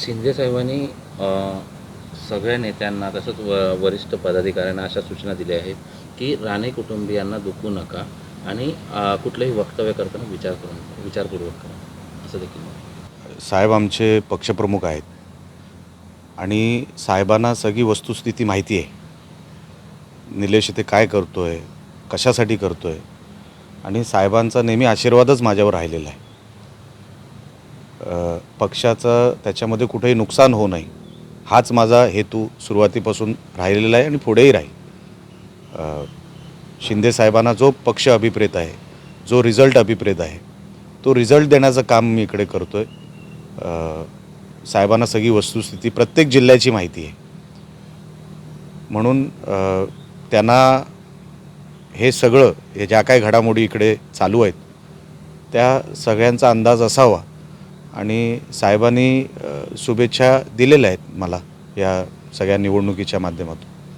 शिंदे साहेबांनी सगळ्या नेत्यांना तसंच व वरिष्ठ पदाधिकाऱ्यांना अशा सूचना दिल्या आहेत की राणे कुटुंबियांना दुखू नका आणि कुठलंही वक्तव्य करताना विचार करून विचारपूर्वक करा. असं देखील साहेब आमचे पक्षप्रमुख आहेत. आणि साहेबांना सगळी वस्तुस्थिती माहिती आहे. निलेश इथे काय करतो आहे कशासाठी करतो आहे आणि साहेबांचा नेहमी आशीर्वादच माझ्यावर राहिलेला आहे. पक्षाचं त्याच्यामध्ये कुठेही नुकसान होऊ नये. हाच माझा हेतू सुरुवातीपासून राहिलेला आहे आणि पुढेही राहील. शिंदे साहेबांना जो पक्ष अभिप्रेत आहे जो रिझल्ट अभिप्रेत आहे तो रिझल्ट देण्याचं काम मी इकडे करतो आहे साहेबांना सगळी वस्तुस्थिती प्रत्येक जिल्ह्याची माहिती आहे. म्हणून त्यांना हे सगळं हे ज्या काही घडामोडी इकडे चालू आहेत त्या सगळ्यांचा अंदाज असावा. आणि साहेबांनी शुभेच्छा दिलेल्या आहेत मला या सगळ्या निवडणुकीच्या माध्यमातून.